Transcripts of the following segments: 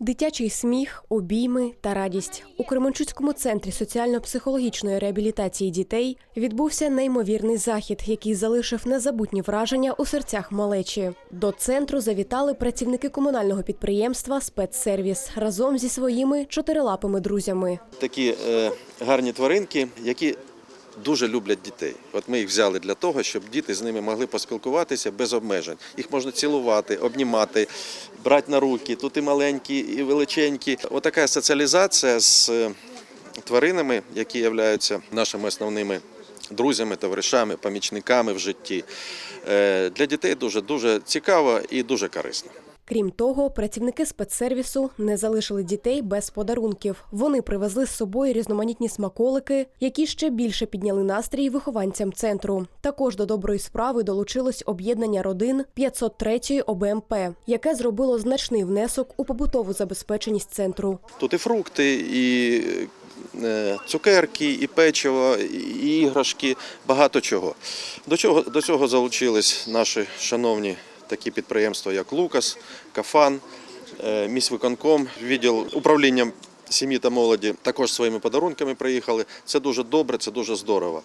Дитячий сміх, обійми та радість у Кременчуцькому центрі соціально-психологічної реабілітації дітей відбувся неймовірний захід, який залишив незабутні враження у серцях малечі. До центру завітали працівники комунального підприємства Спецсервіс разом зі своїми чотирилапими друзями. такі е, гарні тваринки, які дуже люблять дітей. От ми їх взяли для того, щоб діти з ними могли поспілкуватися без обмежень. Їх можна цілувати, обнімати, брати на руки. Тут і маленькі, і величенькі. Отака соціалізація з е, тваринами, які являються нашими основними. Друзями, товаришами, помічниками в житті Е, для дітей дуже дуже цікаво і дуже корисно. Крім того, працівники спецсервісу не залишили дітей без подарунків. Вони привезли з собою різноманітні смаколики, які ще більше підняли настрій вихованцям центру. Також до доброї справи долучилось об'єднання родин 503-ї ОБМП, яке зробило значний внесок у побутову забезпеченість центру. Тут і фрукти, і е, цукерки, і печиво, і іграшки, багато чого. До чого до цього залучились наші шановні такі підприємства, як Лукас, Кафан, е, міськвиконком, відділ управління сім'ї та молоді. Також своїми подарунками приїхали. Це дуже добре, це дуже здорово.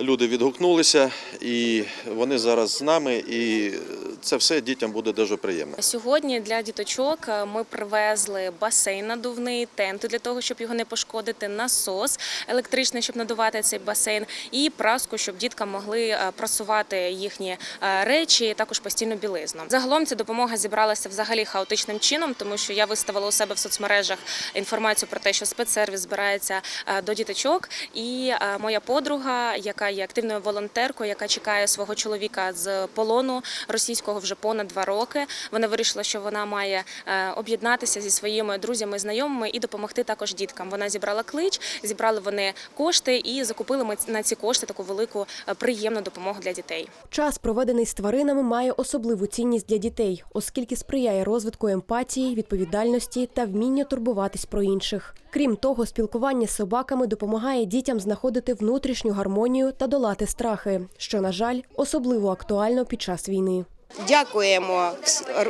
Люди відгукнулися, і вони зараз з нами, і це все дітям буде дуже приємно. Сьогодні для діточок е, ми привезли басейн надувний, тенти для того, щоб його не пошкодити, насос електричний, щоб надувати цей басейн, і праску, щоб діткам могли е, прасувати їхні е, речі, також постільну білизну. Загалом ця допомога зібралася взагалі хаотичним чином, тому що я виставила у себе в соцмережах інформацію про те, що спецсервіс збирається до діточок. І моя подруга, яка є активною волонтеркою, яка чекає свого чоловіка з полону російського вже понад два роки. Вона вирішила, що вона має е, об'єднатися зі своїми друзями, знайомими і допомогти також діткам. Вона зібрала клич, зібрали вони кошти і закупили ми на ці кошти таку велику е, приємну допомогу для дітей. Час, проведений з тваринами, має особливу цінність для дітей, оскільки сприяє розвитку емпатії, відповідальності та вміння турбуватись про інших. Крім того, спілкування з собаками допомагає дітям знаходити внутрішню гармонію та долати страхи, що, на жаль, особливо актуально під час війни. Дякуємо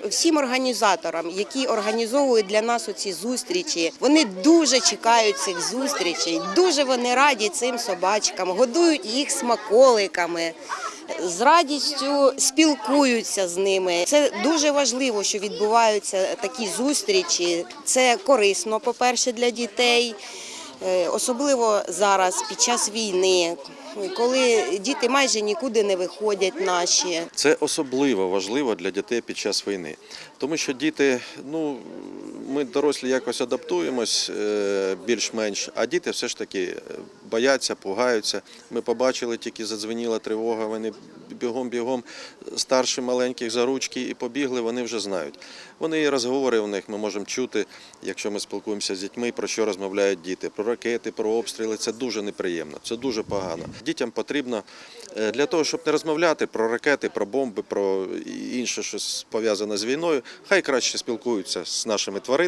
всім організаторам, які організовують для нас оці зустрічі. Вони дуже чекають цих зустрічей, дуже вони раді цим собачкам, годують їх смаколиками. З радістю спілкуються з ними. Це дуже важливо, що відбуваються такі зустрічі. Це корисно, по-перше, для дітей, Е, особливо зараз, під час війни, коли діти майже нікуди не виходять наші. Це особливо важливо для дітей під час війни, тому що діти, ну ми дорослі якось адаптуємось е, більш-менш, а діти все ж таки е, бояться, пугаються. Ми побачили, тільки задзвеніла тривога. Вони бігом-бігом старші маленьких за ручки і побігли. Вони вже знають. Вони і розговори у них ми можемо чути, якщо ми спілкуємося з дітьми, про що розмовляють діти, про ракети, про обстріли. Це дуже неприємно, це дуже погано. Дітям потрібно е, для того, щоб не розмовляти про ракети, про бомби, про інше щось пов'язане з війною. Хай краще спілкуються з нашими тваринами,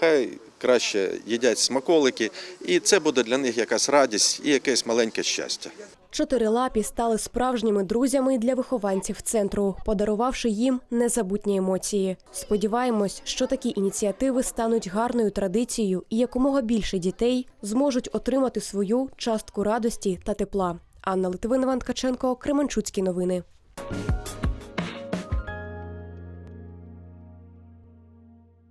хай краще їдять смаколики, і це буде для них якась радість і якесь маленьке щастя. Чотирилапі стали справжніми друзями для вихованців центру, подарувавши їм незабутні емоції. Сподіваємось, що такі ініціативи стануть гарною традицією, і якомога більше дітей зможуть отримати свою частку радості та тепла. Анна Литвин, Іван Ткаченко, Кременчуцькі новини.